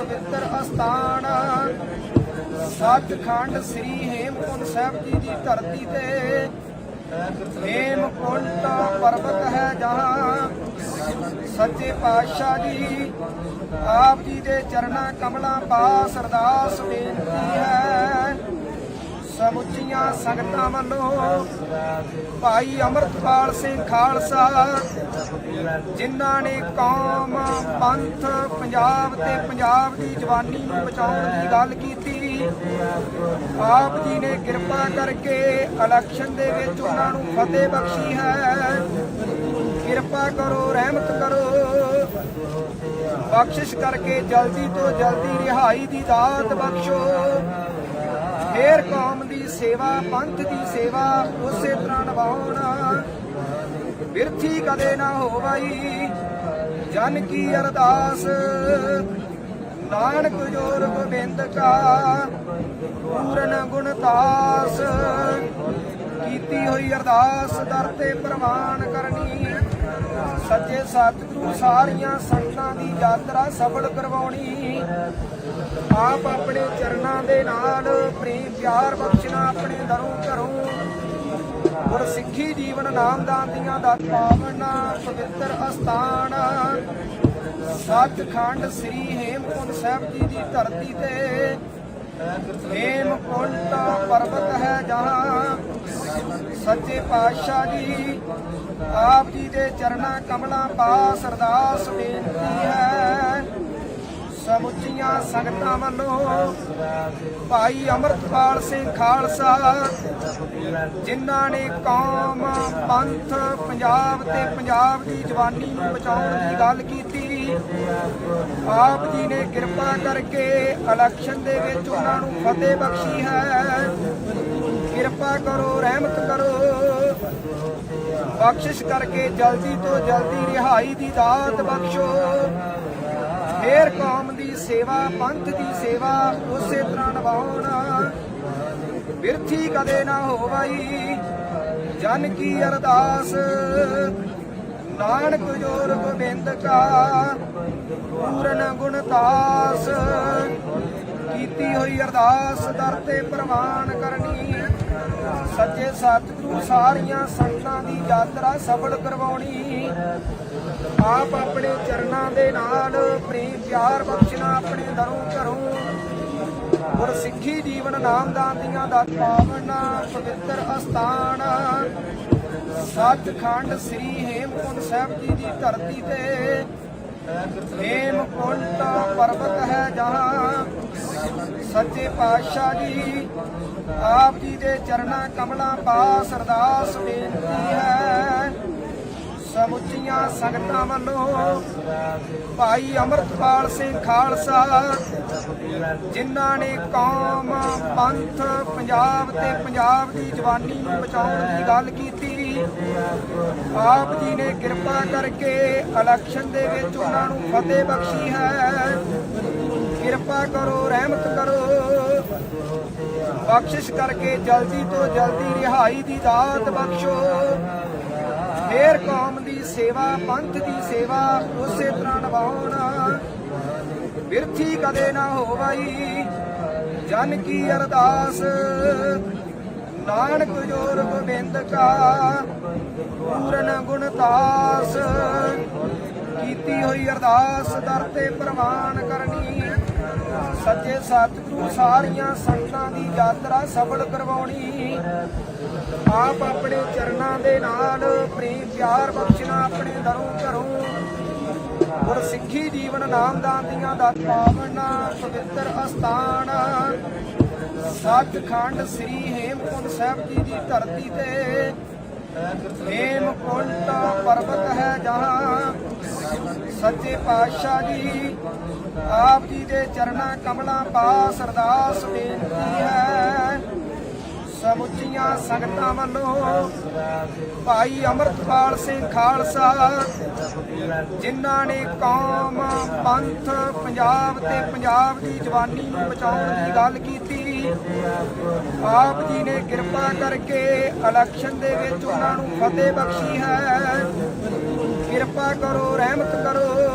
ਪਵਿੱਤਰ ਅਸਥਾਨ। ਸੱਚਖੰਡ ਸ੍ਰੀ ਹੇਮਕੁੰਟ ਸਾਹਿਬ ਜੀ ਦੀ ਧਰਤੀ ਤੇ। ਹੇਮਕੁੰਟ ਪਰਬਤ ਹੈ ਜਹਾਂ। ਸੱਚੇ ਪਾਤਸ਼ਾਹ ਜੀ, ਆਪ ਜੀ ਦੇ ਚਰਨਾਂ ਕਮਲਾਂ ਪਾਸ ਅਰਦਾਸ ਬੇਨਤੀ ਸਮੁੱਚੀਆਂ ਸੰਗਤਾਂ ਵੱਲੋਂ ਭਾਈ ਅਮਰਤਪਾਲ ਸਿੰਘ ਖਾਲਸਾ, ਜਿਨ੍ਹਾਂ ਨੇ ਕੌਮ, ਪੰਥ, ਪੰਜਾਬ ਤੇ ਪੰਜਾਬ ਦੀ ਜਵਾਨੀ ਨੂੰ ਬਚਾਉਣ ਦੀ ਗੱਲ ਕੀਤੀ, ਆਪ ਜੀ ਨੇ ਕਿਰਪਾ ਕਰਕੇ ਇਲੈਕਸ਼ਨ ਦੇ ਵਿੱਚ ਉਹਨਾਂ ਨੂੰ ਫਤਿਹ ਬਖਸ਼ੀ ਹੈ। ਕਿਰਪਾ ਕਰੋ, ਰਹਿਮਤ ਕਰੋ। ਬਖਸ਼ਿਸ਼ ਕਰਕੇ ਜਲਦੀ ਤੋਂ ਜਲਦੀ ਰਿਹਾਈ ਦੀ ਦਾਤ ਬਖਸ਼ੋ। ਫੇਰ ਕੌਮ ਦੀ ਸੇਵਾ, ਪੰਥ ਦੀ ਸੇਵਾ, ਉਸੇ ਤਰ੍ਹਾਂ ਨਿਭਾਉਣ। ਬਿਰਥੀ ਕਦੇ ਨਾ ਹੋਵਈ, ਜਨ ਕੀ ਅਰਦਾਸ? ਨਾਨਕ ਜੋਰ ਗੋਬਿੰਦ ਕਾ, ਪੂਰਨ ਗੁਣਤਾਸ ਕੀਤੀ ਹੋਈ ਅਰਦਾਸ ਦਰ ਤੇ ਪ੍ਰਵਾਨ ਕਰਨੀ ਸੱਚੇ ਸਤਿਗੁਰੂ ਸਾਰੀਆਂ ਸੰਗਤਾਂ ਦੀ ਯਾਤਰਾ ਸਫਲ ਕਰਵਾਉਣੀ। ਆਪ ਆਪਣੇ ਚਰਨਾਂ ਦੇ ਨਾਲ ਪ੍ਰੇਮ ਪਿਆਰ ਬਖਸ਼ਣਾ ਆਪਣੇ ਦਰੋਂ ਘਰੋਂ। ਗੁਰ ਸਿੱਖੀ ਜੀਵਨ ਨਾਮਦਾਨ ਦੀਆਂ ਦਾ ਪਾਵਨ, ਪਵਿੱਤਰ ਅਸਥਾਨ। ਸੱਚਖੰਡ ਸ੍ਰੀ ਹੇਮਕੁੰਟ ਸਾਹਿਬ ਜੀ ਦੀ ਧਰਤੀ ਤੇ। ਹੇਮਕੁੰਟ ਪਰਬਤ ਹੈ ਜਹਾਂ ਸੱਚੇ ਪਾਤਸ਼ਾਹ ਜੀ, ਆਪ ਜੀ ਦੇ ਚਰਨਾਂ ਕਮਲਾਂ ਪਾਸ ਅਰਦਾਸ ਬੇਨਤੀ ਹੈ। ਸਮੁੱਚੀਆਂ ਸੰਗਤਾਂ ਵੱਲੋਂ ਭਾਈ ਅਮਰਤਪਾਲ ਸਿੰਘ ਖਾਲਸਾ, ਜਿਨ੍ਹਾਂ ਨੇ ਕੌਮ, ਪੰਥ, ਪੰਜਾਬ ਤੇ ਪੰਜਾਬ ਦੀ ਜਵਾਨੀ ਨੂੰ ਬਚਾਉਣ ਦੀ ਗੱਲ ਕੀਤੀ ਆਪ ਜੀ ਨੇ ਕਿਰਪਾ ਕਰਕੇ ਇਲੈਕਸ਼ਨ ਦੇ ਵਿੱਚ ਉਹਨਾਂ ਨੂੰ ਫਤਿਹ ਬਖਸ਼ੀ ਹੈ। ਕਿਰਪਾ ਕਰੋ, ਰਹਿਮਤ ਕਰੋ। ਬਖਸ਼ਿਸ਼ ਕਰਕੇ ਜਲਦੀ ਤੋਂ ਜਲਦੀ ਰਿਹਾਈ ਦੀ ਦਾਤ ਬਖਸ਼ੋ। ਫੇਰ ਕੌਮ ਦੀ ਸੇਵਾ, ਪੰਥ ਦੀ ਸੇਵਾ ਉਸੇ ਤਰ੍ਹਾਂ ਨਿਭਾਉਣ। ਬਿਰਥੀ ਕਦੇ ਨਾ ਹੋਵਈ, ਜਨ ਕੀ ਅਰਦਾਸ। ਨਾਨਕ ਜੋਰ ਗੋਬਿੰਦ ਕਾ, ਪੂਰਨ ਗੁਣਤਾਸ ਕੀਤੀ ਹੋਈ ਅਰਦਾਸ ਦਰ ਤੇ ਪ੍ਰਵਾਨ ਕਰਨੀ ਸੱਚੇ ਸਤਿਗੁਰੂ ਸਾਰੀਆਂ ਸੰਗਤਾਂ ਦੀ ਯਾਤਰਾ ਸਫਲ ਕਰਵਾਉਣੀ। ਆਪ ਆਪਣੇ ਚਰਨਾਂ ਦੇ ਨਾਲ ਪ੍ਰੇਮ ਪਿਆਰ ਬਖਸ਼ਣਾ ਆਪਣੇ ਦਰੋਂ ਘਰੋਂ। ਗੁਰ ਸਿੱਖੀ ਜੀਵਨ ਨਾਮਦਾਨ ਦੀਆਂ ਦਾ ਪਾਵਨ, ਪਵਿੱਤਰ ਅਸਥਾਨ। ਸੱਚਖੰਡ ਸ੍ਰੀ ਹੇਮਕੁੰਟ ਸਾਹਿਬ ਜੀ ਦੀ ਧਰਤੀ ਤੇ। ਹੇਮਕੁੰਟ ਪਰਬਤ ਹੈ ਜਹਾਂ ਸੱਚੇ ਪਾਤਸ਼ਾਹ ਜੀ, ਆਪ ਜੀ ਦੇ ਚਰਨਾਂ ਕਮਲਾਂ ਪਾਸ ਅਰਦਾਸ ਬੇਨਤੀ ਹੈ। ਸਮੁੱਚੀਆਂ ਸੰਗਤਾਂ ਵੱਲੋਂ ਭਾਈ ਅਮਰਤਪਾਲ ਸਿੰਘ ਖਾਲਸਾ, ਜਿਨ੍ਹਾਂ ਨੇ ਕੌਮ, ਪੰਥ, ਪੰਜਾਬ ਤੇ ਪੰਜਾਬ ਦੀ ਜਵਾਨੀ ਨੂੰ ਬਚਾਉਣ ਦੀ ਗੱਲ ਕੀਤੀ। ਆਪ ਜੀ ਨੇ ਕਿਰਪਾ ਕਰਕੇ ਇਲੈਕਸ਼ਨ ਦੇ ਵਿੱਚ ਉਹਨਾਂ ਨੂੰ ਫਤਿਹ ਬਖਸ਼ੀ ਹੈ। ਕਿਰਪਾ ਕਰੋ, ਰਹਿਮਤ ਕਰੋ। ਬਖਸ਼ਿਸ਼ ਕਰਕੇ ਜਲਦੀ ਤੋਂ ਜਲਦੀ ਰਿਹਾਈ ਦੀ ਦਾਤ ਬਖਸ਼ੋ। ਫੇਰ ਕੌਮ ਦੀ ਸੇਵਾ, ਪੰਥ ਦੀ ਸੇਵਾ, ਉਸੇ ਤਰ੍ਹਾਂ ਨਿਭਾਉਣ। ਬਿਰਥੀ ਕਦੇ ਨਾ ਹੋਵਈ, ਜਨ ਕੀ ਅਰਦਾਸ। ਨਾਨਕ ਜੋਰ ਗੋਬਿੰਦ ਕਾ, ਪੂਰਨ ਗੁਣਤਾਸ ਕੀਤੀ ਹੋਈ ਅਰਦਾਸ ਦਰ ਤੇ ਪ੍ਰਵਾਨ ਕਰਨੀ। ਸੱਚੇ ਸਤਿਗੁਰੂ ਸਾਰੀਆਂ ਸੰਤਾਂ ਦੀ ਯਾਤਰਾ ਸਫਲ ਕਰਵਾਉਣੀ। ਆਪ ਆਪਣੇ ਚਰਨਾਂ ਦੇ ਨਾਲ ਪ੍ਰੇਮ ਪਿਆਰ ਬਖਸ਼ਣਾ ਆਪਣੇ ਦਰੋਂ ਘਰੋਂ। ਗੁਰ ਸਿੱਖੀ ਜੀਵਨ ਨਾਮਦਾਨ ਦੀਆਂ ਦਾ ਪਾਵਨ ਪਵਿੱਤਰ ਅਸਥਾਨ। ਸੱਚਖੰਡ ਸ੍ਰੀ ਹੇਮਕੁੰਟ ਸਾਹਿਬ ਜੀ ਦੀ ਧਰਤੀ ਤੇ ਹੇਮਕੁੰਟ ਪਰਬਤ ਹੈ ਜਹਾਂ। ਸੱਚੇ ਪਾਤਸ਼ਾਹ ਜੀ, ਆਪ ਜੀ ਦੇ ਚਰਨਾਂ ਕਮਲਾਂ ਪਾਸ ਅਰਦਾਸ ਬੇਨਤੀ ਹੈ। ਸਮੁੱਚੀਆਂ ਸੰਗਤਾਂ ਵੱਲੋਂ ਭਾਈ ਅਮਰਤਪਾਲ ਸਿੰਘ ਖਾਲਸਾ, ਜਿਨ੍ਹਾਂ ਨੇ ਕੌਮ, ਪੰਥ, ਪੰਜਾਬ ਤੇ ਪੰਜਾਬ ਦੀ ਜਵਾਨੀ ਨੂੰ ਬਚਾਉਣ ਦੀ ਗੱਲ ਕੀਤੀ। ਆਪ ਜੀ ਨੇ ਕਿਰਪਾ ਕਰਕੇ ਇਲੈਕਸ਼ਨ ਦੇ ਵਿੱਚ ਉਹਨਾਂ ਨੂੰ ਫਤਿਹ ਬਖਸ਼ੀ ਹੈ। ਕਿਰਪਾ ਕਰੋ, ਰਹਿਮਤ ਕਰੋ।